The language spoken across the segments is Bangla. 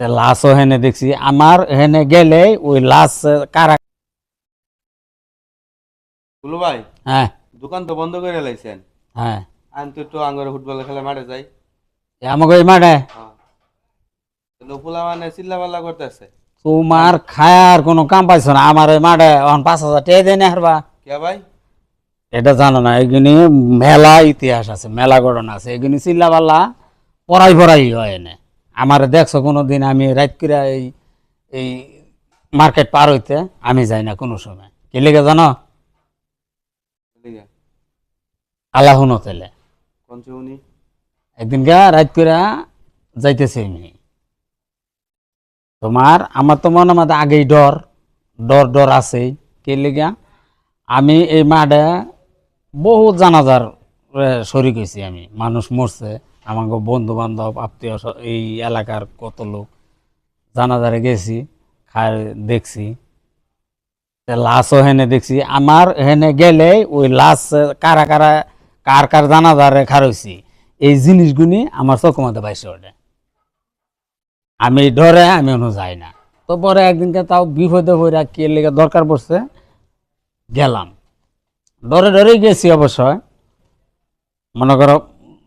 লাশও হেনে দেখছি। আমার হেনে গেলে ওই লাশ কারা গুলু ভাই হ্যাঁ। দোকান তো বন্ধ করে লাইছেন। হ্যাঁ। আমি তো একটু আঙ্গরে ফুটবল খেলা মাঠে যাই। আমাকে মাঠে? হ্যাঁ। পোলা মানে চিল্লা পাল্লা করতেছে। তোমার খায়ার কোনো কাম পাইছো না? আমার ওই মাঠে এখন পাঁচ হাজার টাকা দেয় না হারবা কে ভাই? এটা জানো না এগুলি মেলা ইতিহাস আছে মেলা ঘটনা আছে। এগুলি চিল্লা পাল্লা পড়াই পড়াই হয় এনে। আমার দেখছ কোনো দিন আমি রাত করে এই এই মার্কেট পার হইতে আমি যাই না কোনো সময়। কি লেগে জানো? আল্লাহ তেলে। কোন উনি? একদিন গা রাত করে যাইতেছে আমি তোমার আমার তো মনে মধ্যে আগেই ডর ডর ডর আছেই। কে লেগা? আমি এই মাঠে বহু জানাজার শরিক হয়েছি আমি। মানুষ মরছে। আমাকে বন্ধু বান্ধব আত্মীয় এই এলাকার কত লোক। জানাজারে গেছি, খায়, দেখছি। লাশও হেনে দেখছি। আমার হেনে গেলে ওই লাশ কারা কারা, কার কার জানাজারে খারইছি, এই জিনিসগুলি আমার চোখ মধ্যে পাইছে ওটা আমি ডরে আমি অনু যাই না। তো পরে একদিনকে তাও বিপদে হইরা কে লেগে দরকার পড়ছে, গেলাম। ডরে ডরেই গেছি অবশ্যই মনে করো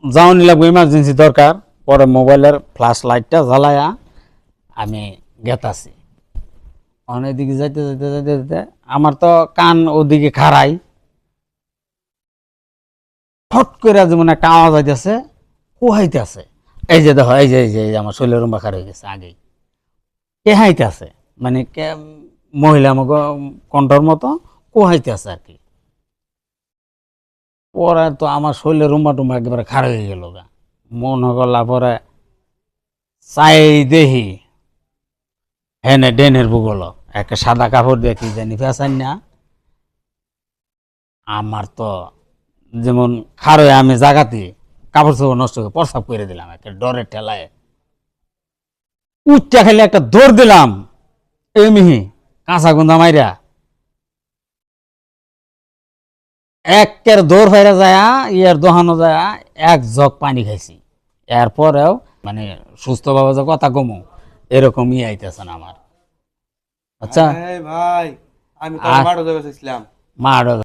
যাওনি লাগবে ইমার্জেন্সি দরকার। পরে মোবাইলের ফ্ল্যাশ লাইটটা জ্বালায়া আমি গেতাছি অনেক দিকে যাইতে যাইতে যাইতে যাইতে আমার তো কান ওদিকে খাড়াই। ফট করে যেমন একটা আওয়াজ আইতেছে, কুহাইতেছে। এই যে দেখো, এই যে এই যে আমার শৈলের রুম্বা খার হয়ে গেছে আগেই। কে হাইতেছে? মানে কে, মহিলা মগ কণ্ঠর মতো কুহাইতেছে আর কি। পরে তো আমার শৈলের রুম্বা টুম্বা একেবারে খার হয়ে গেল মনে করলা পরে, চাই দেহি, হেনে ডেনের ভূগোল একটা সাদা কাপড় কি জানি ফেসান না। আমার তো যেমন খার হয়ে আমি জাগাতে কাপড় চোপড় নষ্ট করে প্রসাব করে দিলাম একটা ডরে ঠেলায়। উচ্চা খেলে একটা দৌড় দিলাম, এই মিহি, কাঁচা গুন্দা মাইরা। একের দৌড় ফাইরা যায় ইয়ার দোহানো যায় এক জগ পানি খাইছি। এরপরেও মানে সুস্থভাবে যে কথা কমু এরকম ইয়ে আইতেছে না আমার। আচ্ছা? ভাই আমি তো